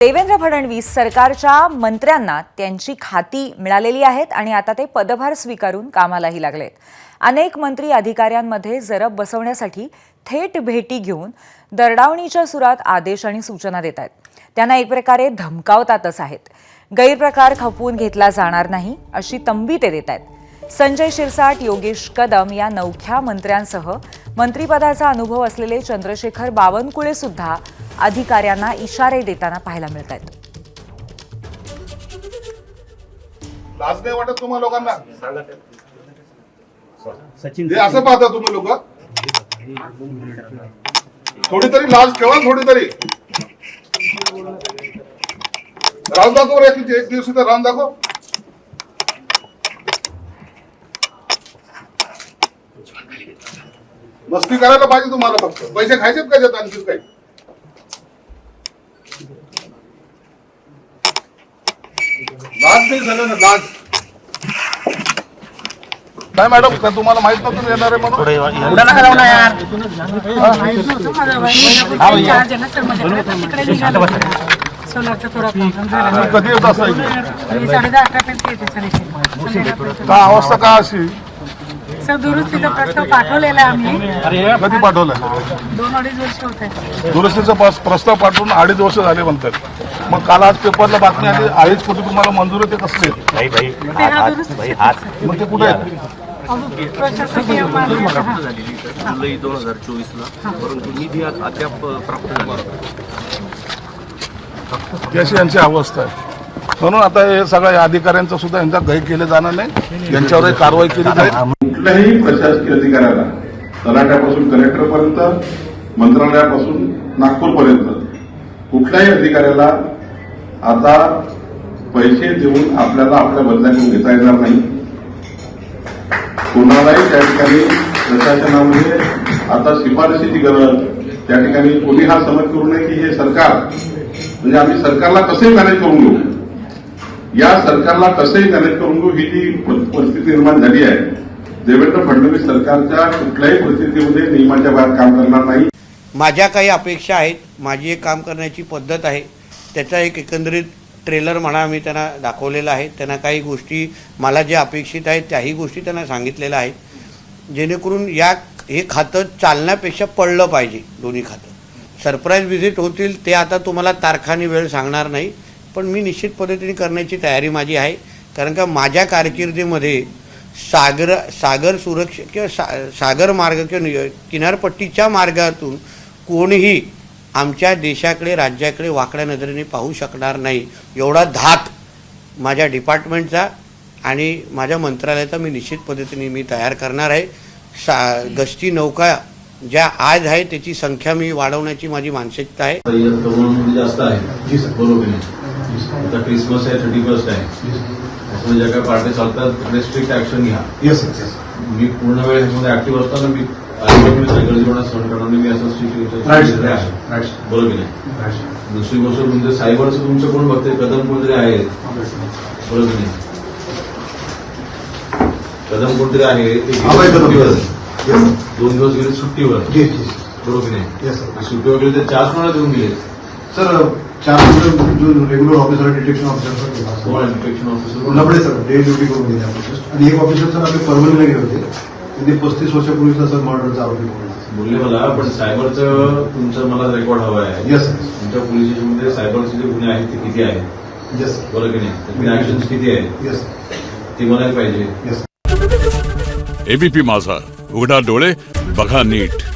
देवेंद्र फडणवीस सरकारच्या मंत्र्यांना त्यांची खाती मिळालेली आहेत आणि आता ते पदभार स्वीकारून कामालाही लागलेत. अनेक मंत्री अधिकाऱ्यांमध्ये जरब बसवण्यासाठी थेट भेटी घेऊन दरडावणीच्या सुरात आदेश आणि सूचना देत आहेत. त्यांना एक प्रकारे धमकावतातच आहेत. गैरप्रकार खपवून घेतला जाणार नाही अशी तंबी ते देत आहेत. संजय शिरसाट योगेश कदम या नवख्या मंत्र्यांसह मंत्रिपदाचा अनुभव असलेले चंद्रशेखर बावनकुळे सुद्धा अधिकाऱ्यांना इशारे देताना पाहायला मिळत आहेत. लाज नाही वाटत तुम्हा लोकांना? सचिन असं पाहता तुम्ही लोक? थोडी तरी लाज ठेवा थोडी तरी राहून दाखव रे एक एक दिवस इथं राहून दाखव. मस्ती करायला पाहिजे तुम्हाला फक्त. पैसे खायचेत का त्यात आणखी काही? लाज नाही झालं ना लाज. काय मॅडम का तुम्हाला माहीत नव्हतं येणार आहे म्हणून? नका ना यार सोलारचा थोडा प्रॉब्लेम झाला तुम्ही कधी येत असायचे? साडे दहा येते का अवस्था का अशी? सर दुरुस्तीचा प्रस्ताव पाठवलेला आहे आम्ही. कधी पाठवलं दोन अडीच वर्ष होत. आहे दुरुस्तीचा प्रस- प्रस्ताव पाठवून अडीच वर्ष झाले म्हणतात. मग काल आज पेपरला बातमी आली अडीच कोटी तुम्हाला मंजूर आहे ते कसले? भाई भाई ते हा दुरुस्ती. मग ते कुठे आहेत प्रशासकीय हा. जुलै दोन हजार चोवीसला. परंतु निधी आज अद्याप प्राप्त झाला नाही. ही अशी यांची अवस्था आहे. म्हणून आता हे सगळ्या अधिकाऱ्यांचं सुद्धा यांचा गै केले जाणार नाही. यांच्यावरही कारवाई केली जाईल. कुठल्याही प्रशासकीय अधिकाऱ्याला तलाट्यापासून कलेक्टरपर्यंत मंत्रालयापासून नागपूरपर्यंत कुठल्याही अधिकाऱ्याला आता पैसे देऊन आपल्याला आपल्या बदल्यातून घेता येणार नाही. कोणालाही त्या ठिकाणी प्रशासनामध्ये आता शिफारशीची गरज त्या ठिकाणी कोणी हा समज करू नये की हे सरकार म्हणजे आम्ही सरकारला कसे मॅनेज करून घेऊ? या सरकारला कसेही मॅनेज करून घेऊ ही जी प- परिस्थिती निर्माण झाली आहे देवेंद्र फडणवीस सरकारच्या कुठल्याही परिस्थितीमध्ये नियमाच्या बाहेर काम करणार नाही. माझ्या काही अपेक्षा आहेत. माझी एक काम करण्याची पद्धत आहे. त्याचा एक एकंदरीत ट्रेलर म्हणा मी त्यांना दाखवलेला आहे. त्यांना काही गोष्टी मला ज्या अपेक्षित आहेत त्याही गोष्टी त्यांना सांगितलेल्या आहेत. जेणेकरून या हे खातं चालण्यापेक्षा पडलं पाहिजे दोन्ही खातं. सरप्राईज व्हिजिट होतील ते आता तुम्हाला तारखाने वेळ सांगणार नाही. पण मी निश्चित पद्धतीने करण्याची तयारी माझी आहे. कारण का माझ्या कारकिर्दीमध्ये सागर सागर सुरक्षा किंवा सा सागर मार्ग किंवा किनारपट्टीच्या मार्गातून कोणीही आमच्या देशाकडे राज्याकडे वाकड्या नजरेने पाहू शकणार नाही. एवढा धाक माझ्या डिपार्टमेंटचा आणि माझ्या मंत्रालयाचा मी निश्चित पद्धतीने मी तयार करणार आहे. सा गस्ती नौका ज्या आज आहे त्याची संख्या मी वाढवण्याची माझी मानसिकता आहे. आता क्रिसमस आहे थर्टी फर्स्ट आहे. त्याच्यामुळे ज्या काही पार्टी चालतात तिकडे स्ट्रिक्ट ऍक्शन घ्या. येस मी पूर्ण वेळ ह्याच्यामध्ये ऍक्टिव्ह असताना मी सहन करणार. मी असं स्ट्रिक्ट बरोबर नाही? दुसरी गोष्ट म्हणजे सायबरचं तुमचं कोण बघते कदम कोणतरी आहेत बरोबर नाही? कदम कोणतरी आहे दोन दिवस गेले सुट्टीवर. बरोबर की नाही? सुट्टीवर गेले ते चार्ज कोणाला देऊन गेले. सर चार जो regular officer detection officer infection officer Labade sir day duty करून गेले आणि एक ऑफिसर सर आम्ही परभणीला गेले होते. तिथे पस्तीस वर्षापूर्वीचा सर मर्डरचा आरोपी बोलले मला पण सायबरचं तुमचं मला रेकॉर्ड हवं आहे. येस सर तुमच्या पोलीस स्टेशनमध्ये सायबरचे जे गुन्हे आहेत ते किती आहेत? येस सर बरोबर की नाही? ऍक्शन किती आहेत? येस ते मला पाहिजे. येस एबीपी माझा. उघडा डोळे बघा नीट.